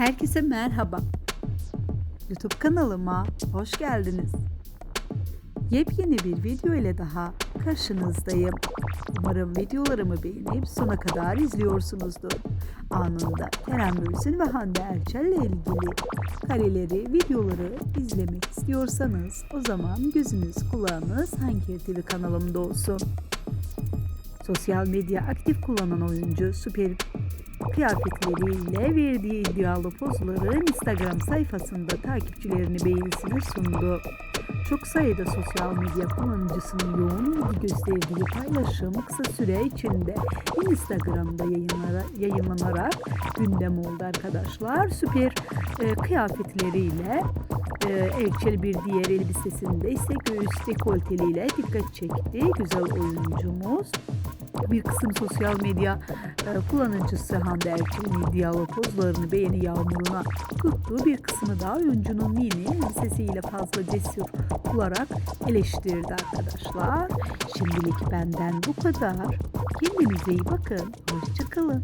Herkese merhaba. YouTube kanalıma hoş geldiniz. Yepyeni bir video ile daha karşınızdayım. Umarım videolarımı beğenip sona kadar izliyorsunuzdur. Anında Kerem Bürsin ve Hande Erçel ile ilgili kareleri, videoları izlemek istiyorsanız o zaman gözünüz kulağınız Hanker TV kanalımda olsun. Sosyal medya aktif kullanan oyuncu süper kıyafetleriyle verdiği iddialı pozları Instagram sayfasında takipçilerini beğenisine sundu. Çok sayıda sosyal medya kullanıcısının yoğun ilgi gösterdiği paylaşım kısa süre içinde Instagram'da yayınlara, yayınlanarak gündem oldu arkadaşlar. Süper e, kıyafetleriyle e, elçeli bir diğer elbisesinde ise göğüs dekolteliyle dikkat çekti. Güzel oyuncumuz bir kısım sosyal medya e, kullanıcısı Hande Erçel'in iddialı pozlarını beğeni yağmuruna tuttu. Bir kısmı da oyuncunun mini elbisesiyle fazla cesur olarak eleştirdi arkadaşlar. Şimdilik benden bu kadar. Kendinize iyi bakın. Hoşçakalın.